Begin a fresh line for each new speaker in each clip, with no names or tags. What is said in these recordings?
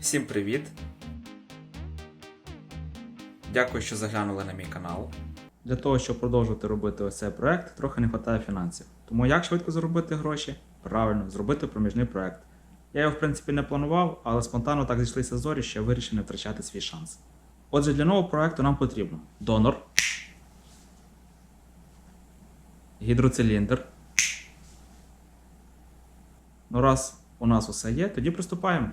Всім привіт! Дякую, що заглянули на мій канал. Для того, щоб продовжувати робити ось цей проект, трохи не вистачає фінансів. Тому як швидко заробити гроші? Правильно, зробити проміжний проект. Я його, в принципі, не планував, але спонтанно так зійшлися зорі, що я вирішив не втрачати свій шанс. Отже, для нового проекту нам потрібно донор, гідроциліндр. Ну, раз у нас усе є, тоді приступаємо.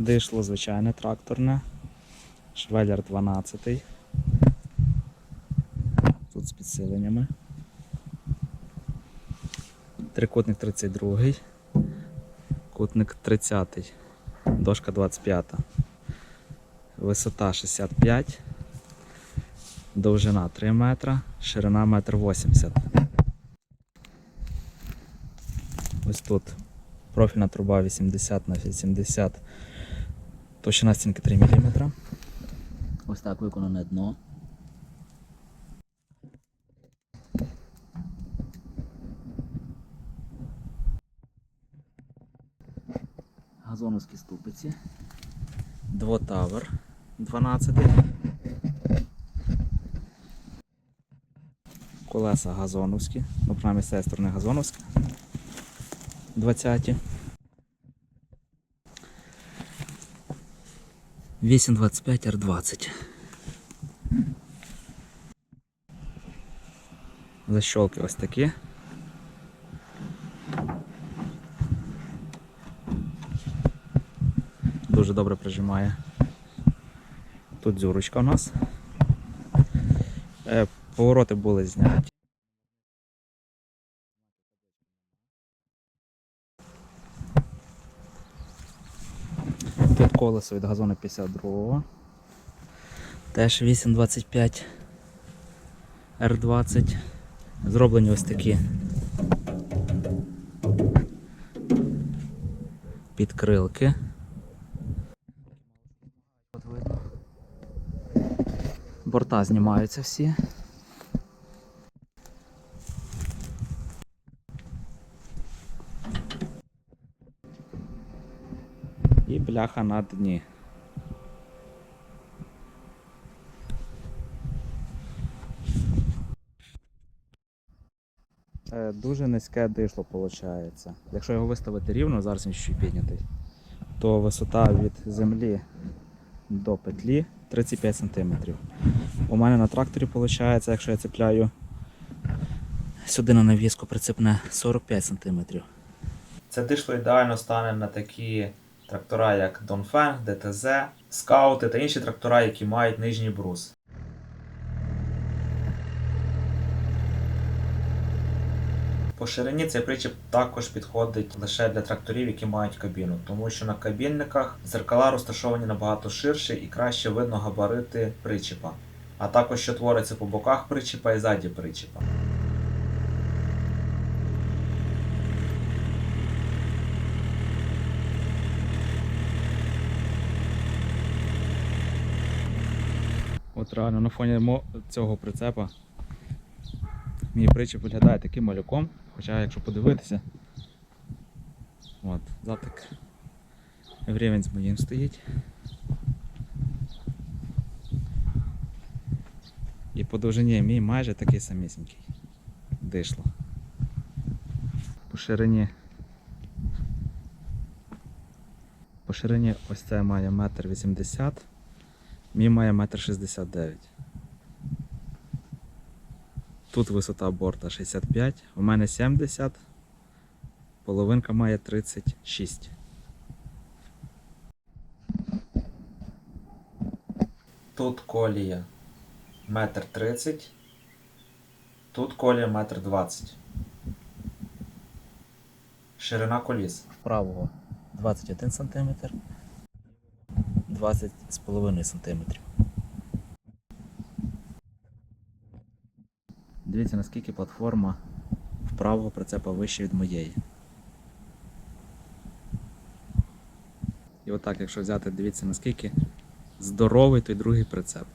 Дишло звичайне тракторне. Швеллер 12. Тут з підсиленнями. Трикутник 32. Кутник 30. Дошка 25. Висота 65. Довжина 3 метра, ширина 1,80 м. Ось тут профільна труба 80 на 80 Товщина стінки 3 мм. Ось так виконане дно. Газоновські ступиці. Двотавер 12. Колеса газоновські. Ну, принаймні з цієї сторони газоновські. 20. 825 R20. Защолки ось такі. Дуже добре прижимає. Тут дзюрочка у нас. Е, Повороти були зняті. Тут колесо від газону 52. Теж 825 R20. Зроблені ось такі підкрилки. Борта знімаються всі. І бляха на дні. Е, Дуже низьке дишло виходить. Якщо його виставити рівно, зараз він ще піднятий, то висота від землі до петлі 35 см. У мене на тракторі виходить, якщо я цепляю сюди на навіску прицепне 45 см. Це дишло ідеально стане на такі трактора, як Dongfeng, DTZ, скаути та інші трактора, які мають нижній брус. По ширині цей причіп також підходить лише для тракторів, які мають кабіну, тому що на кабінниках зеркала розташовані набагато ширше і краще видно габарити причіпа, а також що твориться по боках причіпа і ззаді причіпа. От на фоні цього прицепа мій причіп виглядає таким малюком, хоча якщо подивитися, от, затик в рівень з моїм стоїть. І по довжині мій майже такий самісінький. дишло. По ширині. По ширині ось це має метр вісімдесят, мій має метр шістдесят дев'ять. Тут висота борта 65, у мене 70, половинка має 36. Тут колія метр 30, тут колія метр 20. Ширина коліс. Правого 21 см, 20,5 см. Дивіться, наскільки платформа вправого прицепа вища від моєї. І отак, якщо взяти, дивіться, наскільки здоровий той другий прицеп.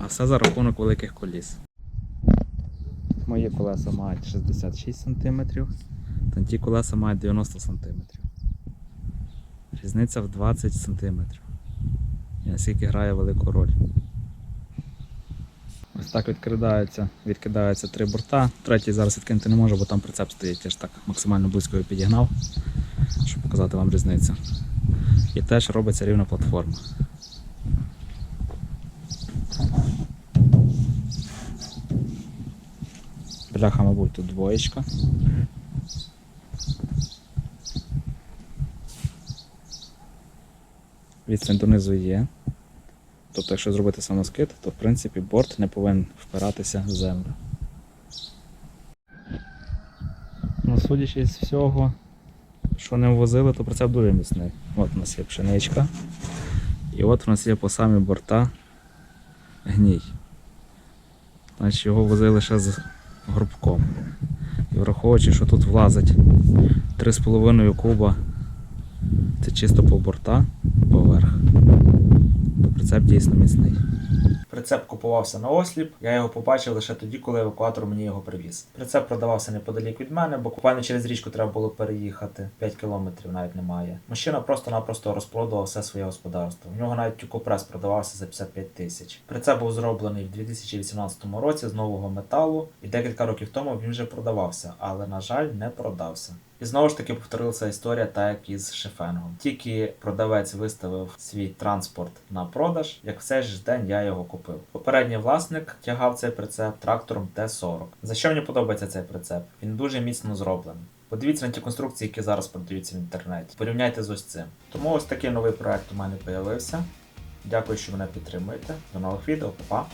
А все за рахунок великих коліс. Мої колеса мають 66 см, та ті колеса мають 90 см. Різниця в 20 см. І наскільки грає велику роль. Ось так відкидаються, відкидаються три борта. Третій зараз відкинути не можу, бо там прицеп стоїть. Я ж так максимально близько його підігнав, щоб показати вам різницю. І теж робиться рівна платформа. Бляха, мабуть, тут двоєчка. Відстань донизу є. Тобто, якщо зробити самоскид, то в принципі борт не повинен впиратися в землю. Ну, судячи з всього, що не ввозили, то прицеп дуже міцний. От у нас є пшеничка. І от у нас є по самі борта гній. Значить його возили ще з грубком. І враховуючи, що тут влазить 3,5 куба, це чисто по борта прицеп дійсно міцний. Прицеп купувався на осліп. Я його побачив лише тоді, коли евакуатор мені його привіз. Прицеп продавався неподалік від мене, бо буквально через річку треба було переїхати. 5 кілометрів навіть немає. Мужчина просто-напросто розпродував все своє господарство. У нього навіть тюкопрес продавався за 55 тисяч. Прицеп був зроблений в 2018 році з нового металу, і декілька років тому він вже продавався, але на жаль, не продався. І знову ж таки повторилася історія, так як із шефенгом. Тільки продавець виставив свій транспорт на продаж, як в цей ж день я його купив. Попередній власник тягав цей прицеп трактором Т-40. За що мені подобається цей прицеп? Він дуже міцно зроблений. Подивіться на ті конструкції, які зараз продаються в інтернеті. Порівняйте з ось цим. Тому ось такий новий проект у мене з'явився. Дякую, що мене підтримуєте. До нових відео, Па-па!